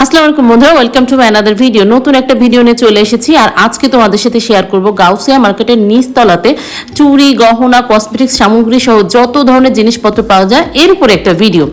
আসসালামু আলাইকুম বন্ধুরা welcome to my another video নতুন একটা ভিডিও নিয়ে চলে এসেছি, আর আজকে তোমাদের সাথে শেয়ার করব গাউসিয়া মার্কেটের নিচতলাতে চুরি গহনা কসমেটিক্স সামগ্রী সহ যত ধরনের জিনিসপত্র পাওয়া যায়, এর উপরে একটা ভিডিও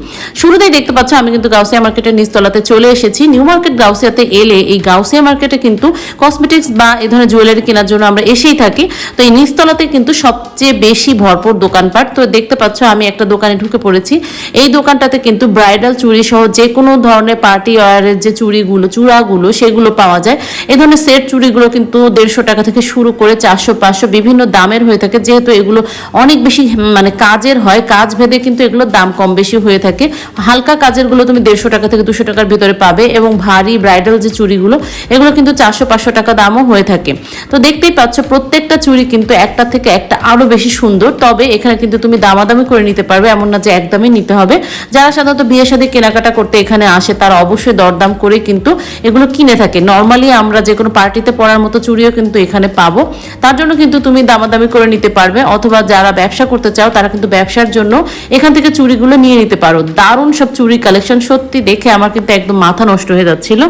শুরুতেই দেখতে পাচ্ছ, আমি কিন্তু গাউসিয়া মার্কেটের নিচতলাতে চলে এসেছি। নিউ মার্কেট গাউসিয়াতে এলে এই গাউসিয়া মার্কেটে কিন্তু কসমেটিক্স বা এই ধরনের জুয়েলারি কেনার জন্য আমরা এসেই থাকি। তো এই নিচতলাতে কিন্তু সবচেয়ে বেশি ভরপুর দোকানপাট। তো দেখতে পাচ্ছ, আমি একটা দোকানে ঢুকে পড়েছি। এই দোকানটাতে কিন্তু ব্রাইডাল চুরি সহ যে কোনো ধরনের পার্টি ওয়ারের যে চুড়িগুলো, চূড়াগুলো সেগুলো পাওয়া যায়। এই ধরনের সেট চুড়িগুলো কিন্তু দেড়শো টাকা থেকে শুরু করে চারশো, পাঁচশো বিভিন্ন দামের হয়ে থাকে। যেহেতু এগুলো অনেক বেশি মানে কাজের হয়, কাজ ভেদে কিন্তু এগুলোর দাম কম বেশি হয়ে থাকে। হালকা কাজেরগুলো তুমি দেড়শো টাকা থেকে দুশো টাকার ভিতরে পাবে এবং ভারী ব্রাইডাল যে চুড়িগুলো, এগুলো কিন্তু চারশো, পাঁচশো টাকা দামও হয়ে থাকে। তো দেখতেই পাচ্ছ, প্রত্যেকটা চুড়ি কিন্তু একটা থেকে একটা আরও বেশি সুন্দর। তবে এখানে কিন্তু তুমি দামাদামি করে নিতে পারবে, এমন না যে একদমই নিতে হবে। যারা সাধারণত বিয়ে শাদী কেনাকাটা করতে এখানে আসে, তারা অবশ্যই দরদাম করে কিন্তু এগুলো কিনে থাকে। নর্মালি আমরা যে কোনো পার্টিতে পরার মতো চুরিও কিন্তু এখানে পাবো। তার জন্য কিন্তু তুমি দামাদামি করে নিতে পারবে, অথবা যারা ব্যবসা করতে চাও তারা কিন্তু ব্যবসার জন্য এখান থেকে চুরিগুলো নিয়ে নিতে পারো। দারুণ সব চুরি কালেকশন সত্যি দেখে আমার কিন্তু একদম মাথা নষ্ট হয়ে যাচ্ছিল।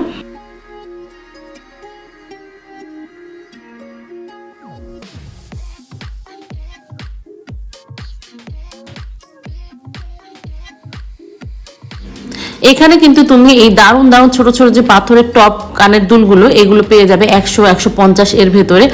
এখানে কিন্তু তুমি এই দারুণ দারুণ ছোট ছোট যে পাথরের টপ কানের দুলগুলো, এগুলো পেয়ে যাবে একশো একশো পঞ্চাশ এর ভেতরে।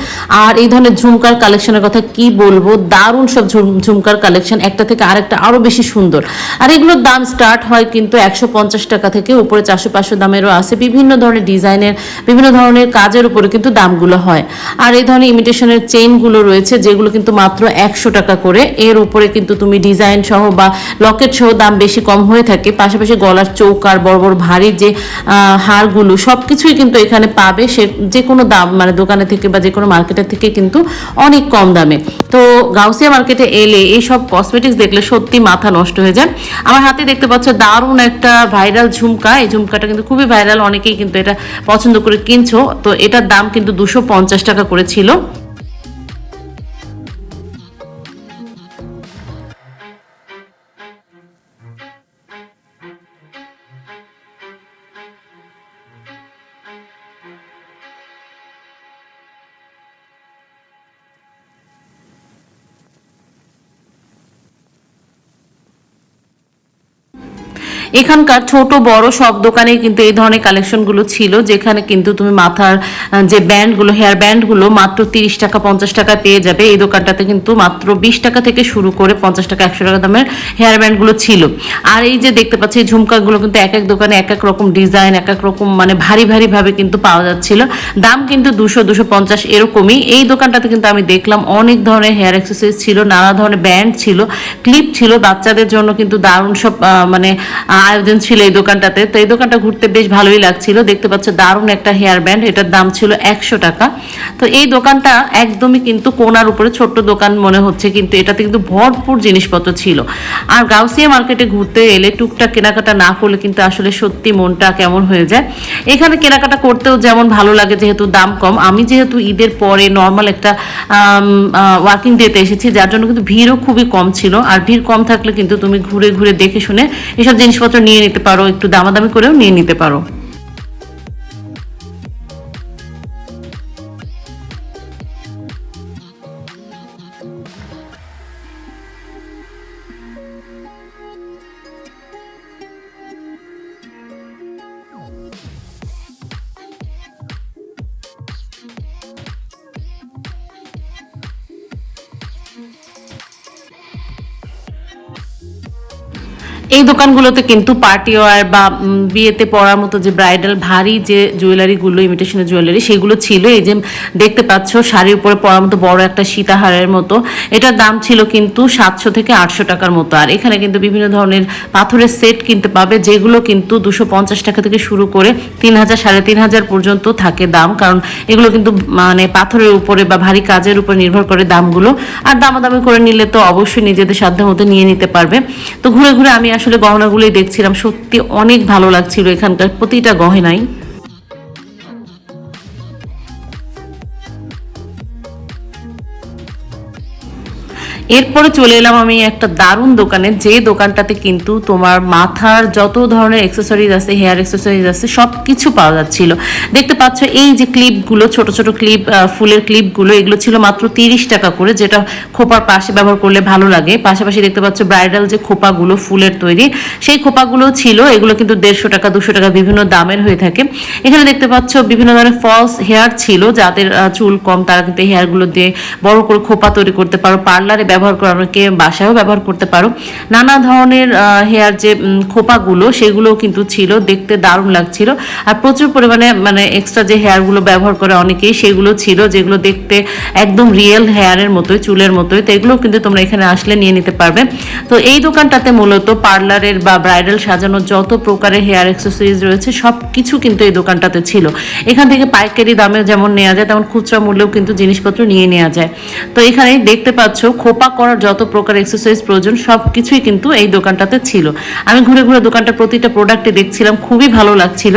আর এই ধরনের ঝুমকার কালেকশনের কথা কি বলব? দারুণ সব ঝুমকার কালেকশন একটা থেকে আরেকটা আরও বেশি সুন্দর। আর এগুলোর দাম স্টার্ট হয় কিন্তু একশো পঞ্চাশ টাকা থেকে উপরে চারশো পাঁচশো দামেরও আছে। বিভিন্ন ধরনের ডিজাইনের, বিভিন্ন ধরনের কাজের উপরে কিন্তু দামগুলো হয়। আর এই ধরনের ইমিটেশনের চেইনগুলো রয়েছে, যেগুলো কিন্তু মাত্র একশো টাকা করে। এর উপরে কিন্তু তুমি ডিজাইন সহ বা লকেট সহ দাম বেশি কম হয়ে থাকে। পাশাপাশি গলার চৌকার, বড় বড় ভারী যে হারগুলো সব কিছুই কিন্তু এখানে পাবে। সে যে কোনো দাম মানে দোকানে থেকে বা যে কোনো মার্কেটের থেকে কিন্তু অনেক কম দামে। তো গাউসিয়া মার্কেটে এলে এই সব কসমেটিক্স দেখলে সত্যি মাথা নষ্ট হয়ে যায়। আমার হাতে দেখতে পাচ্ছ দারুণ একটা ভাইরাল ঝুমকা। এই ঝুমকাটা কিন্তু খুবই ভাইরাল অনেকেই কিন্তু এটা পছন্দ করে কিনছো। তো এটার দাম কিন্তু দুশো টাকা করে এখানকার ছোট বড় সব দোকানে কিন্তু এই ধরনের কালেকশনগুলো ছিল, যেখানে কিন্তু তুমি মাথার যে ব্যান্ডগুলো হেয়ার ব্যান্ডগুলো মাত্র তিরিশ টাকা, পঞ্চাশ টাকা পেয়ে যাবে। এই দোকানটাতে কিন্তু মাত্র বিশ টাকা থেকে শুরু করে পঞ্চাশ টাকা, একশো টাকা দামের হেয়ার ব্যান্ডগুলো ছিল। আর এই যে দেখতে পাচ্ছি, এই ঝুমকাগুলো কিন্তু এক এক দোকানে এক এক রকম ডিজাইন এক এক রকম মানে ভারী ভারী ভাবে কিন্তু পাওয়া যাচ্ছিল। দাম কিন্তু দুশো দুশো পঞ্চাশ এরকমই। এই দোকানটাতে কিন্তু আমি দেখলাম অনেক ধরনের হেয়ার অ্যাক্সেসরিজ ছিল, নানা ধরনের ব্যান্ড ছিল ক্লিপ ছিল, বাচ্চাদের জন্য কিন্তু দারুণ সব মানে আয়োজন ছিল এই দোকানটাতে। তো এই দোকানটা ঘুরতে বেশ ভালোই লাগছিল। দেখতে পাচ্ছ দারুণ একটা হেয়ার ব্যান্ড এটার দাম ছিল একশো টাকা। তো এই দোকানটা একদমই কিন্তু কোনার উপরে ছোট্ট দোকান মনে হচ্ছে কিন্তু এটাতে কিন্তু ভরপুর জিনিসপত্র ছিল। আর গাউসিয়া মার্কেটে ঘুরতে এলে টুকটাক কেনাকাটা না করলে কিন্তু আসলে সত্যি মনটা কেমন হয়ে যায়। এখানে কেনাকাটা করতেও যেমন ভালো লাগে, যেহেতু দাম কম। আমি যেহেতু ঈদের পরে নর্মাল একটা ওয়ার্কিং ডেতে এসেছি, যার জন্য কিন্তু ভিড়ও খুবই কম ছিল। আর ভিড় কম থাকলে কিন্তু তুমি ঘুরে ঘুরে দেখে শুনে এসব জিনিসপত্র নিয়ে নিতে পারো একটু দামাদামি করেও নিয়ে নিতে পারো। এই দোকানগুলোতে কিন্তু পার্টি ওয়ার বা বিয়েতে পরার মতো যে ব্রাইডাল ভারী যে জুয়েলারিগুলো ইমিটেশনের জুয়েলারি সেগুলো ছিল। এই যে দেখতে পাচ্ছ, শাড়ির উপরে পরার মতো বড় একটা সীতাহারের মতো। এটার দাম ছিল কিন্তু সাতশো থেকে আটশো টাকার মতো। আর এখানে কিন্তু বিভিন্ন ধরনের পাথরের সেট কিনতে পাবে, যেগুলো কিন্তু দুশো পঞ্চাশ টাকা থেকে শুরু করে তিন হাজার, সাড়ে তিন হাজার পর্যন্ত থাকে দাম। কারণ এগুলো কিন্তু মানে পাথরের উপরে বা ভারী কাজের উপর নির্ভর করে দামগুলো। আর দামাদামি করে নিলে তো অবশ্যই নিজেদের সাধ্য মতো নিয়ে নিতে পারবে। তো ঘুরে ঘুরে আমি আসলে গহনাগুলোই দেখছিলাম। সত্যি অনেক ভালো লাগছিল এখানকার প্রতিটা গহনাই। এরপরে চলে এলাম আমি একটা দারুণ দোকানে। যে দোকানটাতে কিন্তু তোমার মাথার যত ধরনের এক্সেসরিজ আছে হেয়ার এক্সেসরিজ আছে সব কিছু পাওয়া যাচ্ছিল। দেখতে পাচ্ছ, এই যে ক্লিপগুলো ছোট ছোট ক্লিপ ফুলের ক্লিপগুলো এগুলো ছিল মাত্র তিরিশ টাকা করে, যেটা খোপার পাশে ব্যবহার করলে ভালো লাগে। পাশাপাশি দেখতে পাচ্ছ ব্রাইডাল যে খোপাগুলো, ফুলের তৈরি, সেই খোপাগুলো ছিল, এগুলো কিন্তু দেড়শো টাকা, দুশো টাকা বিভিন্ন দামের হয়ে থাকে। এখানে দেখতে পাচ্ছ, বিভিন্ন ধরনের ফলস হেয়ার ছিল, যাদের চুল কম, তারা কিন্তু হেয়ারগুলো দিয়ে বড় করে খোপা তৈরি করতে পারো। পার্লারে ব্যবহার করে অনেকে বাসায়ও ব্যবহার করতে পারো। নানা ধরনের হেয়ার যে খোপাগুলো সেগুলো কিন্তু ছিল, দেখতে দারুণ লাগছিল। আর প্রচুর পরিমাণে মানে এক্সট্রা যে হেয়ারগুলো ব্যবহার করে অনেকেই, সেগুলো ছিল, যেগুলো দেখতে একদম রিয়েল হেয়ারের মতোই, চুলের মতোই, তো এগুলো কিন্তু তোমরা এখানে আসলে নিয়ে নিতে পারবে। তো এই দোকানটাতে মূলত পার্লারের বা ব্রাইডাল সাজানোর যত প্রকারের হেয়ার অ্যাক্সেসরিজ রয়েছে সব কিছু কিন্তু এই দোকানটাতে ছিল। এখান থেকে পাইকারি দামে যেমন নেওয়া যায়, তেমন খুচরা মূল্যেও কিন্তু জিনিসপত্র নিয়ে নেওয়া যায়। তো এখানে দেখতে পাচ্ছ, খোপা করার যত প্রকার এক্সারসাইজ প্রয়োজন সব কিছুই কিন্তু এই দোকানটাতে ছিল। আমি ঘুরে ঘুরে দোকানটা প্রতিটা প্রোডাক্টে দেখছিলাম, খুবই ভালো লাগছিল।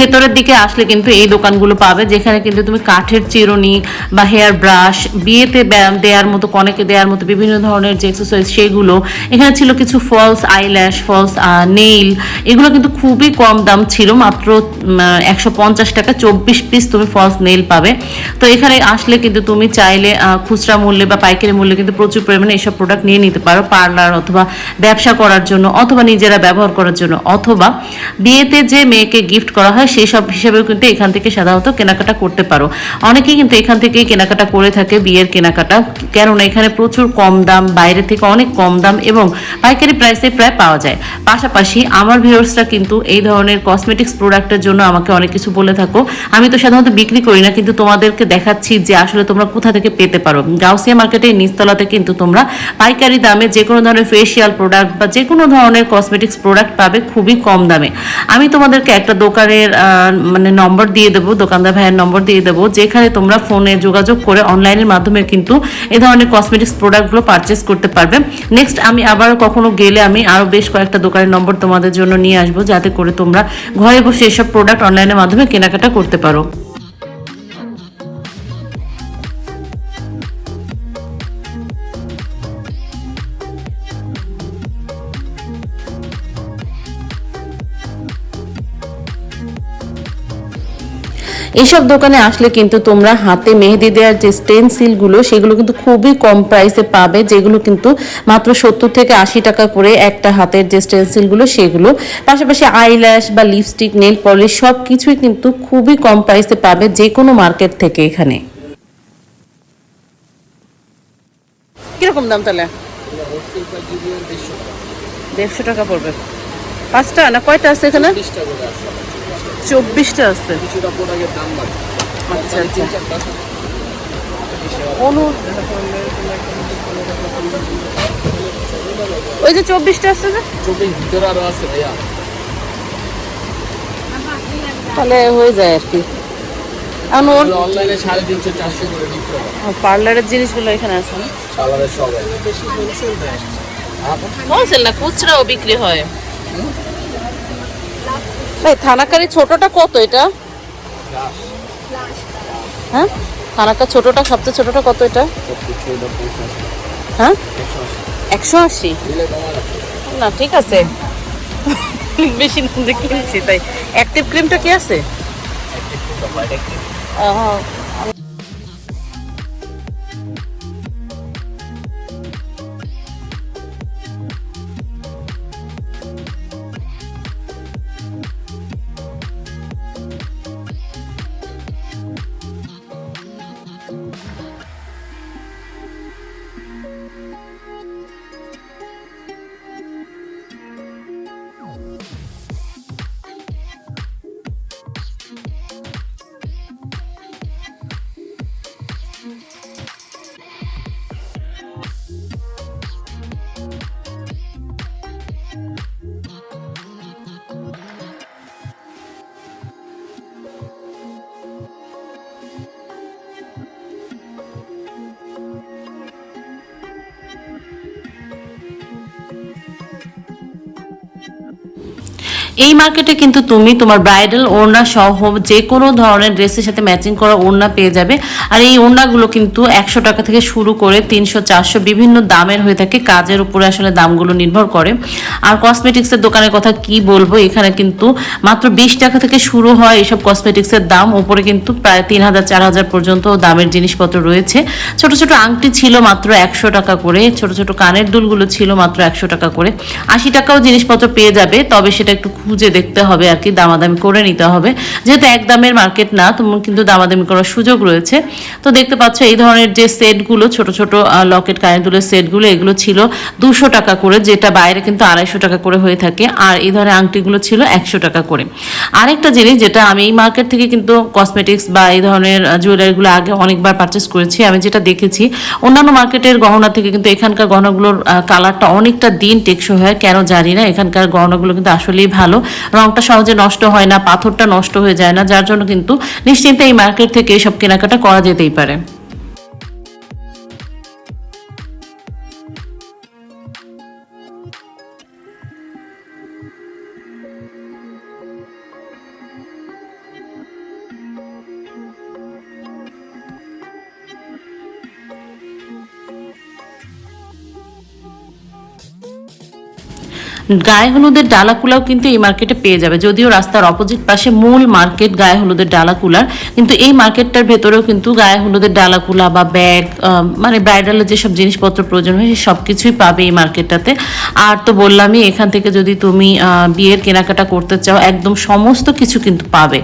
ভেতরের দিকে আসলে কিন্তু এই দোকানগুলো পাবে, যেখানে কিন্তু তুমি কাঠের চিরুনি বা হেয়ার ব্রাশ বিয়েতে দেওয়ার মতো, কনেকে দেওয়ার মতো বিভিন্ন ধরনের যে এক্সারসাইজ সেগুলো। এখানে ছিল কিছু ফলস আইল্যাশ ফলস নেইল এগুলো কিন্তু খুবই কম দাম ছিল, মাত্র একশো পঞ্চাশ টাকা, চব্বিশ পিস তুমি ফলস নেইল পাবে। তো এখানে আসলে কিন্তু তুমি চাইলে খুচরা মূল্যে বা পাইকারি মূল্যে কিন্তু প্রচুর পরিমাণে এইসব প্রোডাক্ট নিয়ে নিতে পারো পার্লার অথবা ব্যবসা করার জন্য, অথবা নিজেরা ব্যবহার করার জন্য, অথবা বিয়েতে যে মেয়েকে গিফট করা হয় সেই সব হিসেবেও কিন্তু এখান থেকে সাধারণত কেনাকাটা করতে পারো। অনেকেই কিন্তু এখান থেকেই কেনাকাটা করে থাকে, বিয়ের কেনাকাটা। কেননা এখানে প্রচুর কম দাম, বাইরে থেকে অনেক কম দাম এবং পাইকারি প্রাইসে প্রায় পাওয়া যায়। পাশাপাশি আমার ভিউয়ার্সরা কিন্তু এই ধরনের কসমেটিক্স প্রোডাক্টের জন্য আমাকে অনেক কিছু বলে থাকো। আমি তো সাধারণত বিক্রি করি না, কিন্তু তোমাদেরকে দেখাচ্ছি যে আসলে তোমরা কোথা থেকে পেতে পারো। গাউসিয়া মার্কেটের নিচতলাতে কিন্তু তোমরা পাইকারি দামে যে কোনো ধরনের ফেসিয়াল প্রোডাক্ট বা যে কোনো ধরনের কসমেটিক্স প্রোডাক্ট পাবে খুবই কম দামে। আমি তোমাদেরকে একটা দোকানের মানে নম্বর দিয়ে দেবো, দোকানদার ভাইয়ের নম্বর দিয়ে দেবো। যেখানে তোমরা ফোনে যোগাযোগ করে অনলাইনের মাধ্যমে কিন্তু এ ধরনের কসমেটিক্স প্রোডাক্টগুলো পারচেস করতে পারবে। নেক্সট আমি আবার কখনো গেলে আমি আরও বেশ কয়েকটা দোকানের নম্বর তোমাদের জন্য নিয়ে আসব, যাতে করে তোমরা ঘরে বসে এসব প্রোডাক্ট অনলাইনের মাধ্যমে কেনাকাটা করতে পারো। এইসব দোকানে আসলে কিন্তু তোমরা হাতে মেহেদি দেওয়ার যে স্টেনসিলগুলো সেগুলো কিন্তু খুবই কম প্রাইসে পাবে, যেগুলো কিন্তু মাত্র সত্তর থেকে আশি টাকা করে একটা হাতের যে স্টেনসিলগুলো সেগুলো। পাশাপাশি আইল্যাশ বা লিপস্টিক নেল পলিশ সব কিছুই কিন্তু খুবই কম প্রাইসে পাবে যে কোনো মার্কেট থেকে এখানে। কীরকম দাম তাহলে? দেড়শো টাকা পড়বে। পাঁচটা না কয়টা আছে এখানে? চব্বিশটা আছে। আচ্ছা আচ্ছা। ওই যে চব্বিশটা আছে যে? তাহলে হয়ে যায় আর কি। এখন ওর অনলাইনে সাড়ে তিনশো চারশো করে বিক্রি পার্লারের জিনিসগুলো এখানে আছে না? কালারের সবাই হোলসেল না খুচরাও বিক্রি হয়। ভাই থানাকারি ছোটটা কত এটা? হ্যাঁ? থানাকা ছোটটা সবচেয়ে ছোটটা কত এটা? হ্যাঁ? একশো আশি? না ঠিক আছে। বেশি কিনছি তাই। অ্যাক্টিভ ক্রিমটা কি আছে? আহ, এই মার্কেটে কিন্তু তুমি তোমার ব্রাইডাল ওড়না সহ যে কোনো ধরনের ড্রেসের সাথে ম্যাচিং করা ওড়না পেয়ে যাবে। আর এই ওড়নাগুলো কিন্তু একশো টাকা থেকে শুরু করে তিনশো, চারশো বিভিন্ন দামের হয়ে থাকে। কাজের উপরে আসলে দামগুলো নির্ভর করে। আর কসমেটিক্সের দোকানের কথা কি বলব, এখানে কিন্তু মাত্র বিশ টাকা থেকে শুরু হয় এইসব কসমেটিক্সের দাম। উপরে কিন্তু প্রায় তিন হাজার, চার হাজার পর্যন্ত দামের জিনিসপত্র রয়েছে। ছোট ছোট আংটি ছিল মাত্র একশো টাকা করে। ছোট ছোট কানের দুলগুলো ছিল মাত্র একশো টাকা করে। আশি টাকাও জিনিসপত্র পেয়ে যাবে, তবে সেটা একটু খুঁজে দেখতে হবে আর কি, দামাদামি করে নিতে হবে। যেহেতু এক দামের মার্কেট না তোমার কিন্তু দামাদামি করার সুযোগ রয়েছে। তো দেখতে পাচ্ছ এই ধরনের যে সেটগুলো ছোট ছোট লকেট কানের দুলের সেটগুলো এগুলো ছিল দুশো টাকা করে, যেটা বাইরে কিন্তু আড়াইশো টাকা করে হয়ে থাকে। আর এই ধরনের আংটিগুলো ছিল একশো টাকা করে। আরেকটা জিনিস যেটা আমি এই মার্কেট থেকে কিন্তু কসমেটিক্স বা এই ধরনের জুয়েলারিগুলো আগে অনেকবার পারচেস করেছি, আমি যেটা দেখেছি, অন্যান্য মার্কেটের গহনা থেকে কিন্তু এখানকার গহনাগুলোর কালারটা অনেকটা দিন টেকসই হয়, কেন জানি না, এখানকার গহনাগুলো কিন্তু আসলেই ভালো। রংটা সহজে নষ্ট হয় না, পাথরটা নষ্ট হয়ে যায় না, যার জন্য কিন্তু নিশ্চিন্তে এই মার্কেট থেকে এসব কেনাকাটা করা যেতেই পারে। গায়ে হলুদের ডালাকুলাও কিন্তু এই মার্কেটে পেয়ে যাবে। যদিও রাস্তার অপোজিট পাশে মূল মার্কেট গায়ে হলুদের ডালাকুলার কিন্তু এই মার্কেটটার ভেতরেও কিন্তু গায়ে হলুদের ডালাকুলা বা ব্যাগ মানে ব্রাইডালের যেসব জিনিসপত্র প্রয়োজন হয় সব কিছুই পাবে এই মার্কেটটাতে। আর তো বললামই, এখান থেকে যদি তুমি বিয়ের কেনাকাটা করতে চাও, একদম সমস্ত কিছু কিন্তু পাবে।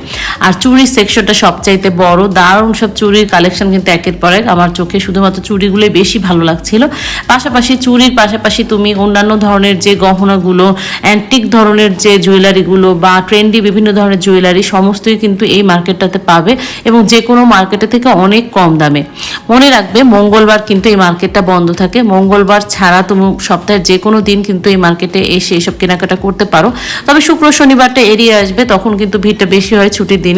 আর চুরির সেকশনটা সবচাইতে বড়। দারুণ সব চুরির কালেকশন কিন্তু একের পর এক। আমার চোখে শুধুমাত্র চুড়িগুলোই বেশি ভালো লাগছিল। পাশাপাশি চুরির পাশাপাশি তুমি অন্যান্য ধরনের যে গহনাগুলো অ্যান্টিক ধরনের যে জুয়েলারিগুলো বা ট্রেন্ডি বিভিন্ন ধরনের জুয়েলারি সমস্তই কিন্তু এই মার্কেটটাতে পাবে এবং যে কোনো মার্কেটে থেকে অনেক কম দামে। মনে রাখবে, মঙ্গলবার কিন্তু এই মার্কেটটা বন্ধ থাকে। মঙ্গলবার ছাড়া তুমি সপ্তাহের যে কোনো দিন কিন্তু এই মার্কেটে এসে এসব কেনাকাটা করতে পারো। তবে শুক্র, শনিবারটা এড়িয়ে আসবে, তখন কিন্তু ভিড়টা বেশি হয় ছুটির দিনে।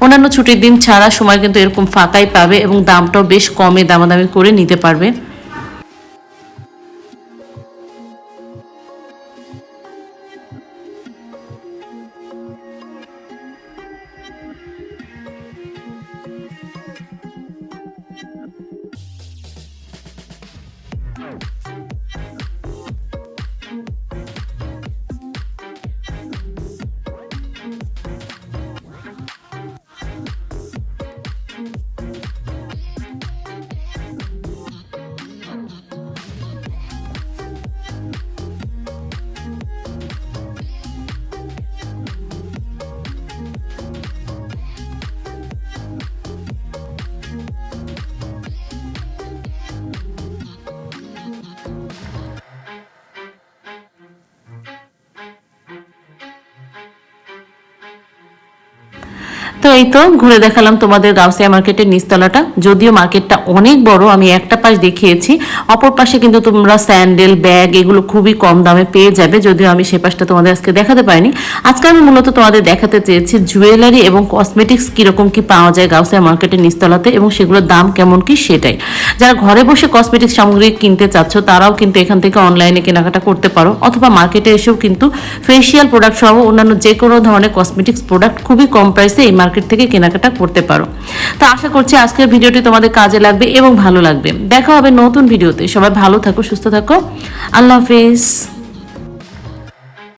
অন্যান্য ছুটির দিন ছাড়া সময় কিন্তু এরকম ফাঁকাই পাবে এবং দামটাও বেশ কমে দামাদামি করে নিতে পারবে। তো এই তো ঘুরে দেখালাম তোমাদের গাউসিয়া মার্কেটের নিচতলাটা। যদিও মার্কেটটা অনেক বড়, আমি একটা পাশ দেখিয়েছি। অপর পাশে কিন্তু তোমরা স্যান্ডেল ব্যাগ এগুলো খুবই কম দামে পেয়ে যাবে, যদিও আমি সে পাশটা তোমাদের আজকে দেখাতে পারিনি। আজকে আমি মূলত তোমাদের দেখাতে চেয়েছি জুয়েলারি এবং কসমেটিক্স কীরকম কি পাওয়া যায় গাউসিয়া মার্কেটের নিচতলাতে এবং সেগুলোর দাম কেমন কি সেটাই। যারা ঘরে বসে কসমেটিক্স সামগ্রী কিনতে চাচ্ছ, তারাও কিন্তু এখান থেকে অনলাইনে কেনাকাটা করতে পারো, অথবা মার্কেটে এসেও কিন্তু ফেসিয়াল প্রোডাক্ট সহ অন্যান্য যে কোনো ধরনের কসমেটিক্স প্রোডাক্ট খুবই কম প্রাইসে এই মার্কেট থেকে কেনাকাটা করতে পারো। তো আশা করছি আজকের ভিডিওটি তোমাদের কাজে লাগবে এবং ভালো লাগবে। দেখা হবে নতুন ভিডিওতে। সবাই ভালো থাকো, সুস্থ থাকো। আল্লাহ হাফেজ।